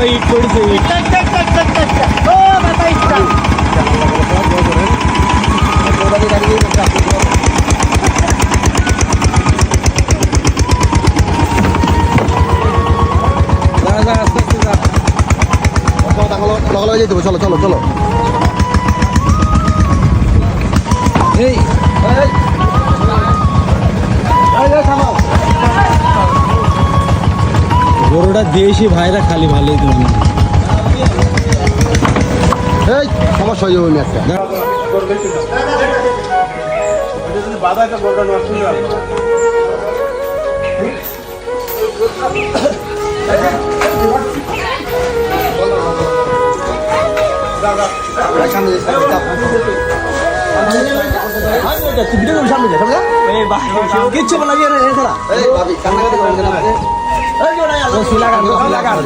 ভালো ইট পড়ছে ইট ও মাথা ইটটা চলো চলো চলো চলো গরুটা দিয়েছি ভাইরা খালি ভালোই তুমি এই সমস্যা হয়ে যাবে একটা। কিচ্ছু বলা যায় না এছাড়া রশি লাগান রশি লাগান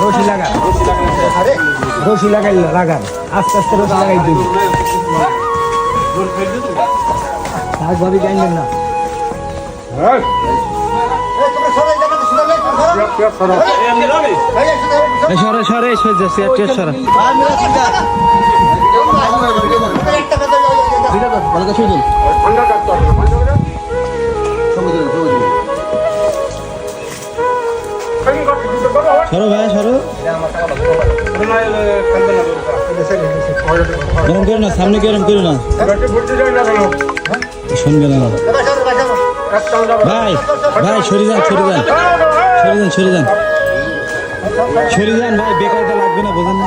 রশি লাগান রশি লাগাই লাগান আস্তে আস্তে রশি লাগাই থাক ভাবি জানবেন না সরে সরে সরে সরে করে শুয়ে দিন। সবুজ সরো ভাই, সরো। গরম না, সামনে গরম করো না। শুনবে না। ভাই ভাই, সরে যান সরে যান। সরে যান সরে যান। সরে যান, ভাই বেকারটা লাগবে না, বোঝেন না।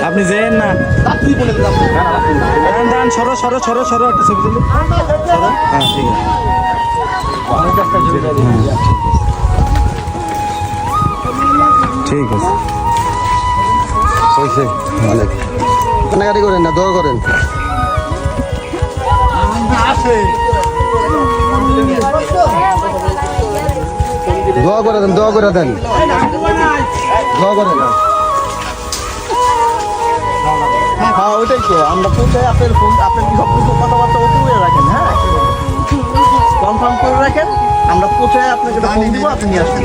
আপনি যেন না। দাঁড়ান সরো সরো সরো সরো একটা ছবি তুলি হ্যাঁ ঠিক আছে। ঠিক আছে। করেন না, দোয়া করেন। দোয়া করে দেন, দোয়া করে দেন। দোয়া করেন হ্যাঁ ওইটাই তো। আমরা পৌঁছাই আপনার ফোন আপনার কি সব কিছু কথাবার্তা ওকে করে রাখেন হ্যাঁ? কনফার্ম করে রাখেন আমরা পৌঁছায় আপনাকে ফোন দিব আপনি নিয়ে আসবেন।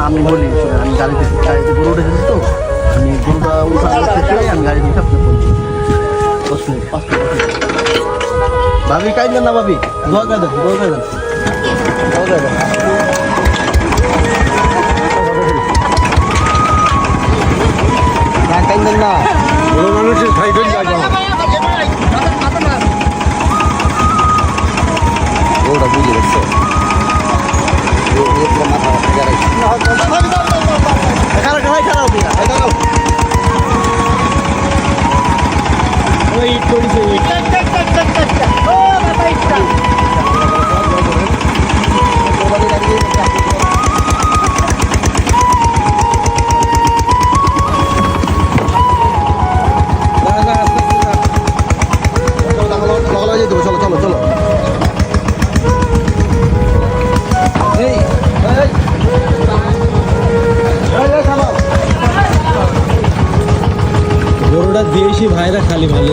আমি বলি আমি গাড়িতে গাড়িতে গরু উঠেছি তো। আমি গরুটা উঠানোর ক্ষেত্রে আমি গাড়ি উঠে আপনাকে ফোন দশ মিনিট পাঁচ মিনিট। ভাবি কাই না ভাবি। দোয়া দেন দোয়া দেন। দোয়া দেন। ওই পড়ছে চলো চলো চলো এই গরুটা দিয়েছি ভাইরা খালি ভালো।